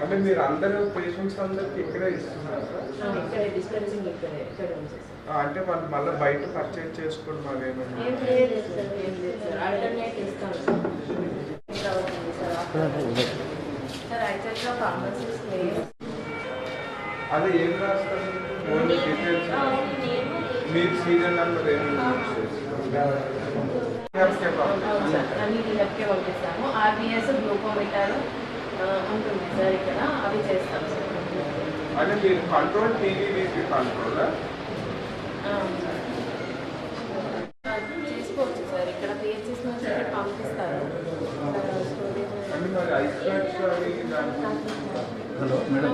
అంటే మీరు అందరూ పేషెంట్స్ అందరికి ఇక్కడే ఇస్తున్నారు అంటే వాళ్ళు మళ్ళీ బయట పర్చేజ్ చేసుకోవడం అదేమన్నా ఏం లేదు సార్ ఏం లేదు సార్. ఆల్టర్నేట్ ఇస్తాం. సార్ ఇంకా అవుతుంది సార్ ఆఫ్టర్ సార్ యాక్చువల్గా ఫార్మసీస్ లేదు అది ఏం రాస్తారు? ఓన్లీ డీటెయిల్స్ మీరు సీరియల్ నెంబర్ అన్ని పంపిస్తాము ఆర్బిఎస్ గ్లూకోమీటర్ ఉంటుంది సార్ ఇక్కడ అవి చేస్తాం సార్ అంటే మీరు కంట్రోల్ టీవీ కంట్రోల్ చేసుకోవచ్చు సార్ ఇక్కడ పిహెచ్ఎస్ నుంచి ఇక్కడ పంపిస్తారు హలో మేడం.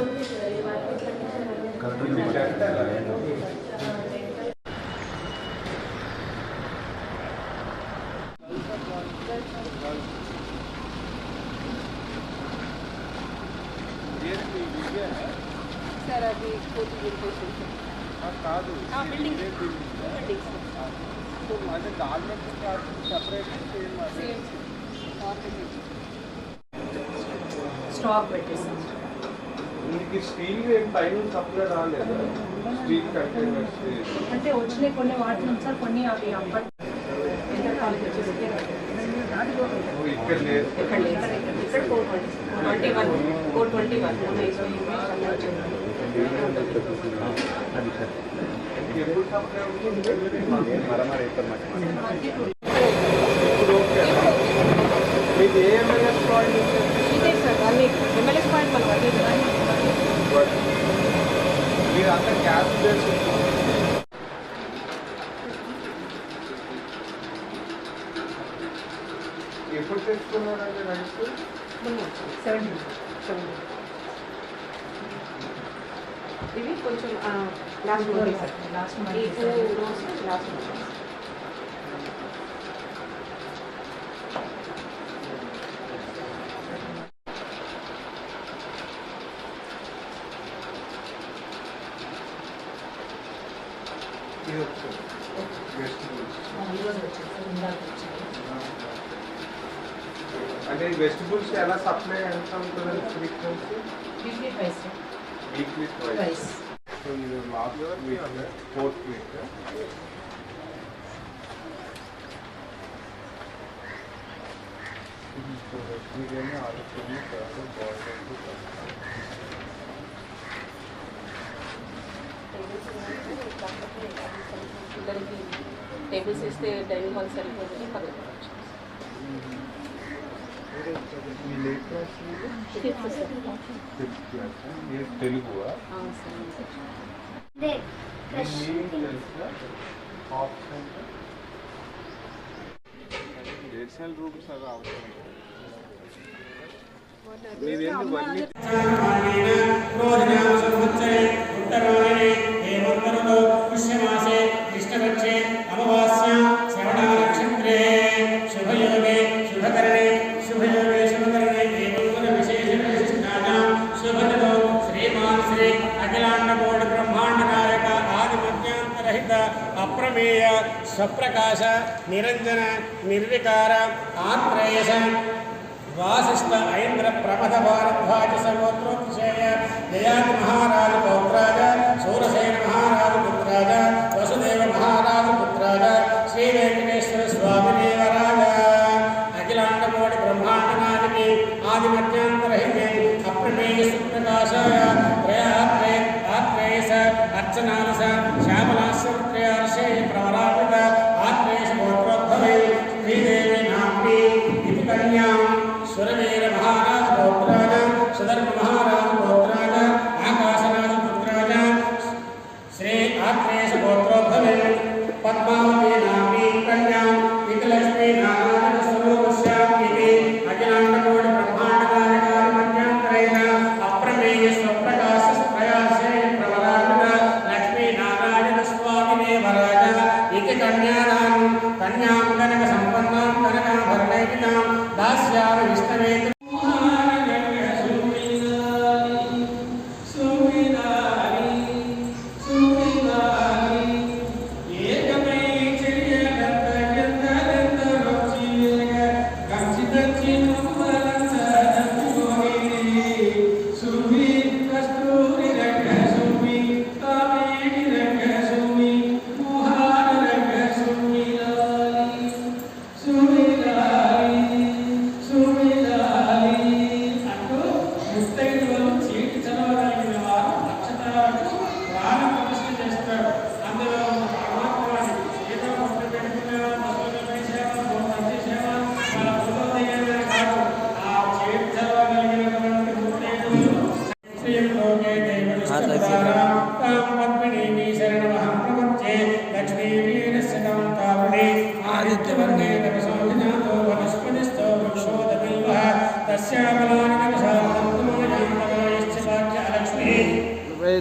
కాదు ఆ, బిల్డింగ్. ఇదే బిల్డింగ్. అంటే గవర్నమెంట్ సపరేట్ సేమ్ అదే సేమ్ స్టాక్ పెట్టేసాం మీకు స్టీల్ ఏం పైన సప్లై రాలేదు స్టీల్ కంటైనర్స్ అంటే వచ్చినాయి కొన్ని వాటి నుంచి సార్ కొన్ని అవి అప్పటి ఇంటర్ కాలేజ్ వచ్చేసి ఇక్కడ లేదు ఇక్కడ లేదు ఇక్కడ four twenty twenty one four twenty one అది సార్ ఎప్పుడు సప్లై అవుతుంది మరమర ఇస్తారు ఇప్పుడు ఓకే మీకు ఏ ఎంఎల్ఎస్ పాయింట్ ఇదే సార్ అన్ని ఎమ్మెల్యేస్ పాయింట్ మనం అదే మీరు అంతా క్యాష్ చేసి ఎప్పుడు తెచ్చుకున్నారండి రైస్ సెవెంటీ సెవెంటీ ఇవి కొంచెం last sir last rows last ఇది he was vegetables. And in vegetables, she allows supply and some current frequency? Weekly twice. Weekly twice. Twice. So you were last week, fourth week. Huh? Mm -hmm. So, let me get an article in the board. late class fifth sir fifth class మీరు తెలుగువా అవును sir మీ తెలుసా option దేశాల rooms అవి అవసరం మీరేంటి అప్రమేయ స్వప్రకాశ నిరంజన నిర్వికార ఆత్రేయస వాసిష్ట ఐంద్ర ప్రమథ భారద్వాజ సర్వోత్రోక్షేయ జయాతి మహారాజు పౌత్రాజ సూరసేన మహారాజు పుత్రాజ. ಪದ್ಮಾವತಿ